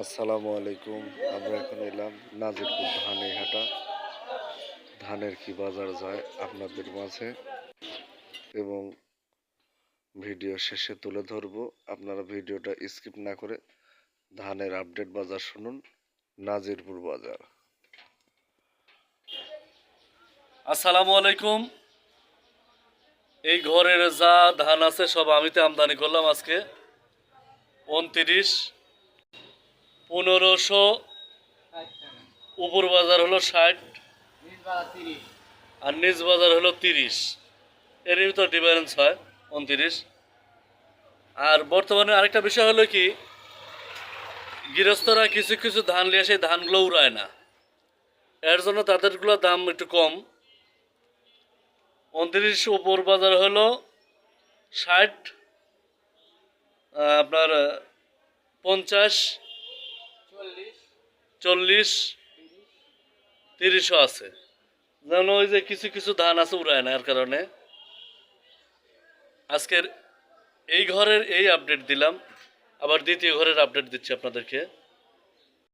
আসসালামু আলাইকুম। আমরা এখন এলাম নাজিরপুর ধানে হাটা। ধানের কি বাজার যায় আপনাদের মাঝে এবং ভিডিও শেষে তুলে ধরবো। আপনারা ভিডিওটা স্কিপ না করে ধানের আপডেট বাজার শুনুন, নাজিরপুর বাজার। আসসালামু আলাইকুম। এই ঘরের যা ধান আছে সব আমিতে আমদানি করলাম আজকে। উনত্রিশ পনেরোশো। উপর বাজার হলো ষাট। আর নিজ বাজার হলো তিরিশ। এর তো ডিফারেন্স হয় উনত্রিশ। আর বর্তমানে আরেকটা বিষয় হলো কি, গৃহস্থরা কিছু কিছু ধান নিয়ে সেই ধানগুলো উড়ায় না। এর জন্য তাদেরগুলো দাম একটু কম। উনত্রিশ উপর বাজার হলো ষাট আপনার, পঞ্চাশ। চল্লিশ, তিরিশও আছে। যেন ওই যে কিছু কিছু ধান আছে উড়ায় না, এর কারণে। আজকের এই ঘরের এই আপডেট দিলাম। আবার দ্বিতীয় ঘরের আপডেট দিচ্ছি আপনাদেরকে।